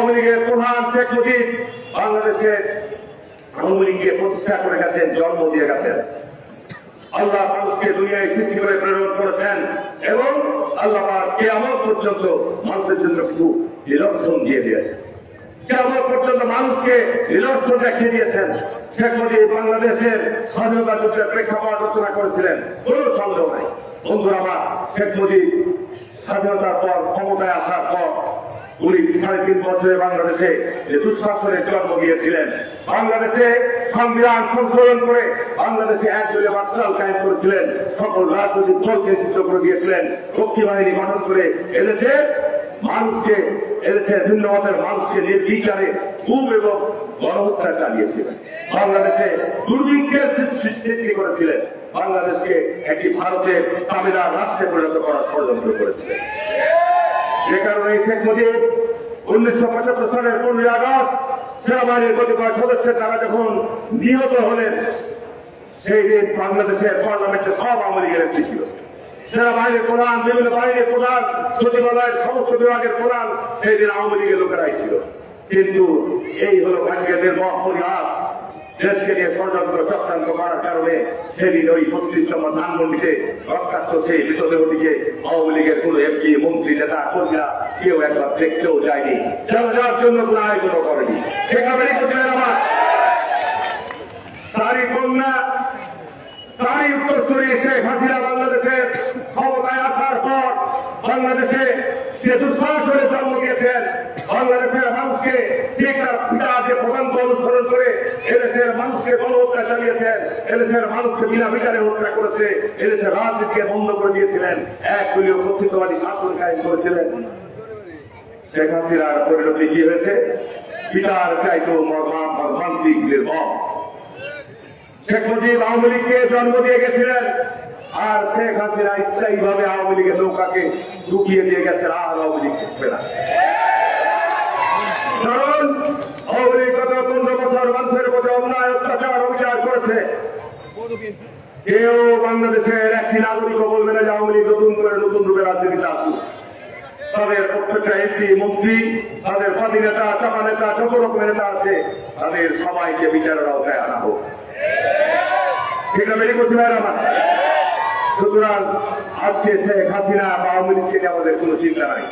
আওয়ামী লীগের প্রধান শেখ মুজিব বাংলাদেশে আওয়ামী লীগকে প্রতিষ্ঠা করে গেছেন, জন্ম দিয়ে গেছেন। আল্লাহ মানুষকে দুনিয়ায় সৃষ্টি করে প্রেরণ করেছেন এবং আল্লাহ কেয়ামত পর্যন্ত মানুষের জন্য কিছু নিরক্ষণ দিয়ে দিয়েছেন। কেমন পর্যন্ত মানুষকে নিরক্ষণ দেখিয়ে দিয়েছেন। শেখ মুজিব বাংলাদেশের স্বাধীনতা যুদ্ধের প্রেক্ষাপট রচনা করেছিলেন, কোন সন্দেহ নাই। বন্ধুরা আমার, শেখ মুজিব স্বাধীনতার পর ক্ষমতায় আসার পর উনি সাড়ে তিন বছরে বাংলাদেশে জন্ম বাংলাদেশে সংবিধান সংশোধন করে বাংলাদেশে কায়েম করেছিলেন, সকল রাজনৈতিক দলকে সিদ্ধ করে দিয়েছিলেন রক্ষী বাহিনী গঠন করে এদেশে মানুষকে এদেশের ভিন্ন মতের মানুষকে নির্বিচারে খুব এবং গণহত্যা চালিয়েছিলেন। বাংলাদেশে দুর্ভিক্ষের সৃষ্টি করেছিলেন। বাংলাদেশকে একটি ভারতের তামিলার রাষ্ট্রে পরিণত করার ষড়যন্ত্র করেছিলেন। যে কারণে শেখ মুজিব উনিশশো পঁচাত্তর সালের পনেরোই আগস্ট সেনাবাহিনীর কতিপয় সদস্যের তারা যখন নিহত হলেন, সেই দিন বাংলাদেশের পার্লামেন্টে সব আওয়ামী লীগের ছিল। সেনাবাহিনীর প্রধান, বিভিন্ন বাহিনীর প্রধান, সচিবালয়ের সমস্ত বিভাগের প্রধান, সেই দিন আওয়ামী লীগের লোকেরাই ছিল। কিন্তু এই হল ভাগ্যের নির্মম পরিহাস। দেশকে নিয়ে ষড়যন্ত্র চক্রান্ত করার কারণে সেদিন ওই বত্রিশ নম্বর ধানমন্ডিতে রক্তাক্ত সেই মৃতদেহটিকে আওয়ামী লীগের কোন এমপি, মন্ত্রী, নেতা, কর্মীরা কেউ একবার দেখতেও যায়নি। যারা যাওয়ার জন্য কোন আয়োজনও করেনি। সেখানে আমার তারই কন্যা, তারই উত্তরসূরি শেখ হাসিনা বাংলাদেশের ক্ষমতায় আসার পর বাংলাদেশে যে দুঃসাহসের জন্ম দিয়েছেন, বাংলাদেশের মানুষকে তার পিতা যে প্রধানকে অনুসরণ করে এদেশের মানুষকে গণহত্যা চালিয়েছেন, এদেশের মানুষকে বিনা বিচারে হত্যা করেছে এদেশের রাজনীতিকে বন্ধ করে দিয়েছিলেন, এক দলীয় কর্তৃত্ববাদী শাসন কায়েম করেছিলেন। শেখ হাসিনার পরিণতি কি হয়েছে? পিতার চাইতো মর্মা মর্মান্তিক নির্মম। শেখ মুজিব আওয়ামী লীগকে জন্ম দিয়ে গেছিলেন, আর শেখ হাসিনা স্থায়ী ভাবে আওয়ামী লীগের নৌকাকে ঢুকিয়ে দিয়ে গেছেন, আর আওয়ামী লীগ শিখবে না কারণ আওয়ামী লীগ গত পনেরো বছর মানুষের প্রতি অন্যায় অত্যাচার অবিচার করেছে কেউ বাংলাদেশের একটি নাগরিকও বলবে না যে আওয়ামী লীগ নতুন করে নতুন রূপে রাজনীতিতে আসুক তাদের প্রত্যেকটা এমপি মন্ত্রী, তাদের পাতি নেতা, চাপা নেতা, যত রকমের নেতা আছে, তাদের সবাইকে বিচারের আওতায় আনা হোক। ঠিক না, বেরিয়ে করছি পারে আমার? সুতরাং আজকে শেখ হাসিনা বা আওয়ামী লীগকে নিয়ে আমাদের কোনো চিন্তা নাই।